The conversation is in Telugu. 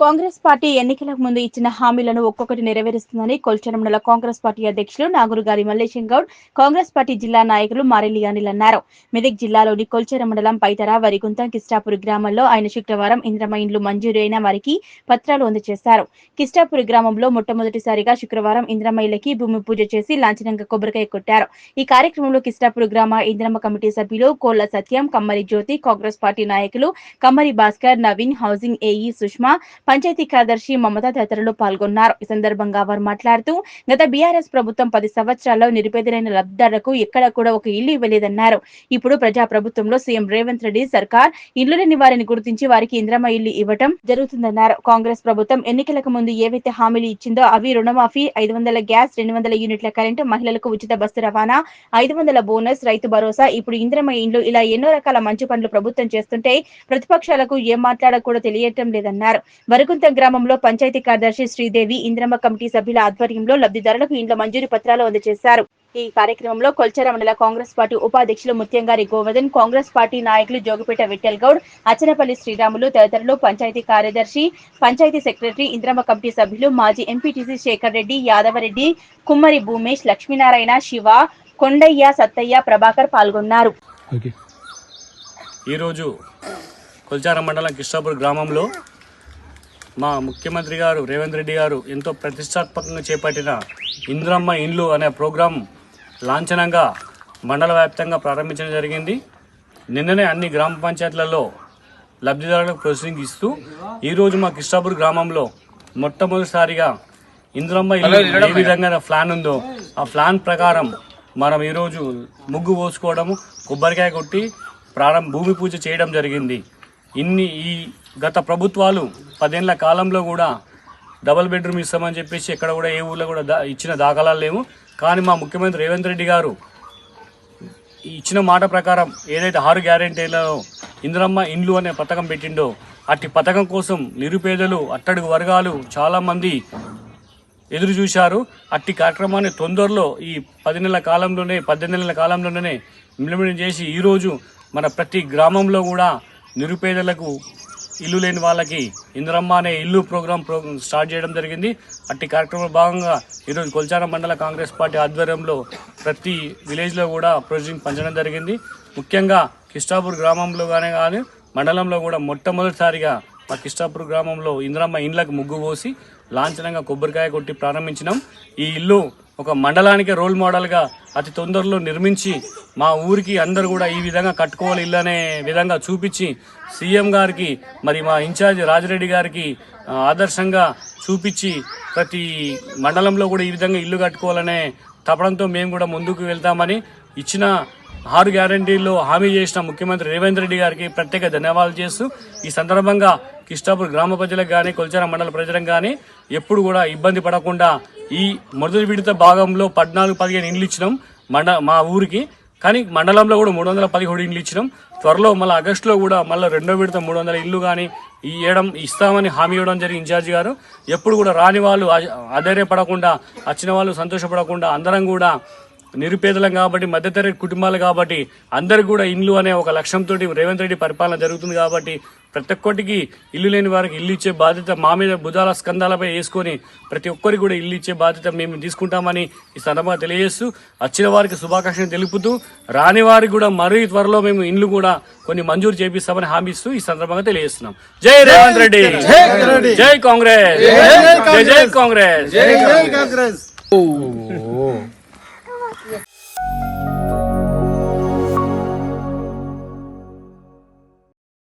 కాంగ్రెస్ పార్టీ ఎన్నికలకు ముందు ఇచ్చిన హామీలను ఒక్కొక్కటి నెరవేరుస్తుందని కొల్చరం మండల కాంగ్రెస్ పార్టీ అధ్యక్షులు నాగురుగారి మల్లేశం గౌడ్ కాంగ్రెస్ పార్టీ జిల్లా నాయకులు మారెల్లి అనిల్ అన్నారు. మెదక్ జిల్లాలోని కొల్చరం మండలం పైతర వరిగుంత కిస్టాపూర్ గ్రామంలో ఆయన శుక్రవారం ఇంద్రమ ఇండ్లు మంజూరైన వారికి పత్రాలు అందజేశారు. కిస్టాపూర్ గ్రామంలో మొట్టమొదటిసారిగా శుక్రవారం ఇంద్రమ ఇళ్ళకి భూమి పూజ చేసి లాంఛనంగా కొబ్బరికాయ కొట్టారు. ఈ కార్యక్రమంలో కిస్టాపూర్ గ్రామ ఇంద్రమ కమిటీ సభ్యులు కోళ్ళ సత్యం కమ్మరి జ్యోతి కాంగ్రెస్ పార్టీ నాయకులు కమ్మరి భాస్కర్ నవీన్ హౌసింగ్ ఏఈ సుష్మా పంచాయతీ కార్యదర్శి మమత తదితరులు పాల్గొన్నారు. ఈ సందర్భంగా వారు మాట్లాడుతూ గత బీఆర్ఎస్ ప్రభుత్వం పది సంవత్సరాల్లో నిరుపేదలైన లబ్ధిదారులకు ఎక్కడ కూడా ఒక ఇల్లు ఇవ్వలేదన్నారు. ఇప్పుడు ప్రజా ప్రభుత్వంలో సీఎం రేవంత్ రెడ్డి సర్కార్ ఇల్లు లేని వారిని గుర్తించి వారికి ఇంద్రమ ఇల్లు ఇవ్వటం జరుగుతుందన్నారు. కాంగ్రెస్ ప్రభుత్వం ఎన్నికలకు ముందు ఏవైతే హామీలు ఇచ్చిందో అవి రుణమాఫీ ఐదు వందల గ్యాస్ రెండు వందల యూనిట్ల కరెంటు మహిళలకు ఉచిత బస్సు రవాణా ఐదు వందల బోనస్ రైతు భరోసా ఇప్పుడు ఇంద్రమ ఇండ్లు ఇలా ఎన్నో రకాల మంచి పనులు ప్రభుత్వం చేస్తుంటే ప్రతిపక్షాలకు ఏం మాట్లాడకూడా తెలియటం లేదన్నారు. వరకుంత గ్రామంలో పంచాయతీ కార్యదర్శి శ్రీదేవి ఇంద్రమ్మ కమిటీ సభ్యుల ఆధ్వర్యంలో లబ్ధిదారులకు ఇండ్ల మంజూరు పత్రాలు అందజేశారు. ఈ కార్యక్రమంలో కొల్చర మండల కాంగ్రెస్ పార్టీ ఉపాధ్యక్షులు ముత్యంగారి గోవర్ధన్ కాంగ్రెస్ పార్టీ నాయకులు జోగిపేట విఠల్ గౌడ్ అచ్చనపల్లి శ్రీరాములు తదితరులు పంచాయతీ కార్యదర్శి పంచాయతీ సెక్రటరీ ఇంద్రమ్మ కమిటీ సభ్యులు మాజీ ఎంపీటీసీ శేఖర్ రెడ్డి యాదవరెడ్డి కుమ్మరి భూమేష్ లక్ష్మీనారాయణ శివ కొండయ్య సత్తయ్య ప్రభాకర్ పాల్గొన్నారు. ఈరోజు కొల్చార మండలం కిష్టాపూర్ గ్రామంలో మా ముఖ్యమంత్రి గారు రేవంత్ రెడ్డి గారు ఎంతో ప్రతిష్టాత్మకంగా చేపట్టిన ఇంద్రమ్మ ఇండ్లు అనే ప్రోగ్రాం లాంఛనంగా మండల వ్యాప్తంగా ప్రారంభించడం జరిగింది. నిన్ననే అన్ని గ్రామ పంచాయతీలలో లబ్ధిదారులకు ప్రొసీడింగ్ ఇస్తూ ఈరోజు మా కిష్టాపూర్ గ్రామంలో మొట్టమొదటిసారిగా ఇంద్రమ్మ ఇల్లు ఏ విధంగా ప్లాన్ ఉందో ఆ ప్లాన్ ప్రకారం మనం ఈరోజు ముగ్గు పోసుకోవడము కొబ్బరికాయ కొట్టి ప్రారంభ భూమి పూజ చేయడం జరిగింది. ఇన్ని ఈ గత ప్రభుత్వాలు పదేళ్ళ కాలంలో కూడా డబుల్ బెడ్రూమ్ ఇస్తామని చెప్పేసి ఎక్కడ కూడా ఏ ఊళ్ళో కూడా దా- ఇచ్చిన దాఖలాలు లేవు. కానీ మా ముఖ్యమంత్రి రేవంత్ రెడ్డి గారు ఇచ్చిన మాట ప్రకారం ఏదైతే ఆరు గ్యారెంటీలలో ఇందిరమ్మ ఇండ్లు అనే పథకం పెట్టిండో అట్టి పథకం కోసం నిరుపేదలు అట్టడుగు వర్గాలు చాలామంది ఎదురు చూశారు. అట్టి కార్యక్రమాన్ని తొందరలో ఈ పది నెలల కాలంలోనే పద్దెనిమిది నెలల కాలంలోనే ఇంప్లిమెంట్ చేసి ఈరోజు మన ప్రతి గ్రామంలో కూడా నిరుపేదలకు ఇల్లు లేని వాళ్ళకి ఇందిరమ్మ అనే ఇల్లు ప్రోగ్రామ్ ప్రో స్టార్ట్ చేయడం జరిగింది. అట్టి కార్యక్రమంలో భాగంగా ఈరోజు కొల్చారం మండల కాంగ్రెస్ పార్టీ ఆధ్వర్యంలో ప్రతి విలేజ్లో కూడా ప్రొసీడింగ్ పంచడం జరిగింది. ముఖ్యంగా కిష్టాపూర్ గ్రామంలో కానీ కానీ మండలంలో కూడా మొట్టమొదటిసారిగా మా కిష్టాపూర్ గ్రామంలో ఇందిరమ్మ ఇండ్లకు ముగ్గు పోసి లాంఛనంగా కొబ్బరికాయ కొట్టి ప్రారంభించినాం. ఈ ఇల్లు ఒక మండలానికి రోల్ మోడల్గా అతి తొందరలో నిర్మించి మా ఊరికి అందరు కూడా ఈ విధంగా కట్టుకోవాలి ఇల్లు అనే విధంగా చూపించి సీఎం గారికి మరి మా ఇన్ఛార్జ్ రాజిరెడ్డి గారికి ఆదర్శంగా చూపించి ప్రతి మండలంలో కూడా ఈ విధంగా ఇల్లు కట్టుకోవాలనే తపడంతో మేము కూడా ముందుకు వెళ్తామని ఇచ్చిన ఆరు గ్యారంటీల్లో హామీ చేసిన ముఖ్యమంత్రి రేవంత్ రెడ్డి గారికి ప్రత్యేక ధన్యవాదాలు చేస్తూ ఈ సందర్భంగా కిష్టాపూర్ గ్రామ ప్రజలకు కానీ కొల్చార మండల ప్రజలకు కానీ ఎప్పుడు కూడా ఇబ్బంది పడకుండా ఈ మొదటి విడత భాగంలో పద్నాలుగు పదిహేను ఇండ్లు ఇచ్చినాం మండ మా ఊరికి. కానీ మండలంలో కూడా మూడు వందల పదిహేడు ఇండ్లు ఇచ్చినాం. త్వరలో మళ్ళీ ఆగస్టులో కూడా మళ్ళీ రెండో విడత మూడు వందల ఇల్లు కానీ ఇవ్వడం ఇస్తామని హామీ ఇవ్వడం జరిగింది ఇన్ఛార్జి గారు. ఎప్పుడు కూడా రాని వాళ్ళు అధైర్యపడకుండా వచ్చిన వాళ్ళు సంతోషపడకుండా అందరం కూడా నిరుపేదలం కాబట్టి మధ్యతరగతి కుటుంబాలు కాబట్టి అందరికి కూడా ఇండ్లు అనే ఒక లక్ష్యంతో రేవంత్ రెడ్డి పరిపాలన జరుగుతుంది కాబట్టి ప్రతి ఒక్కటికి ఇల్లు లేని వారికి ఇల్లు ఇచ్చే బాధ్యత మా మీద భుజాల స్కందాలపై వేసుకొని ప్రతి ఒక్కరికి కూడా ఇల్లు ఇచ్చే బాధ్యత మేము తీసుకుంటామని ఈ సందర్భంగా తెలియజేస్తూ వచ్చిన వారికి శుభాకాంక్షలు తెలుపుతూ రాని వారికి కూడా మరీ త్వరలో మేము ఇండ్లు కూడా కొన్ని మంజూరు చేపిస్తామని హామీ ఇస్తూ ఈ సందర్భంగా తెలియజేస్తున్నాం. జై రేవంత్ రెడ్డి! జై కాంగ్రెస్! జై జై కాంగ్రెస్! ఓ!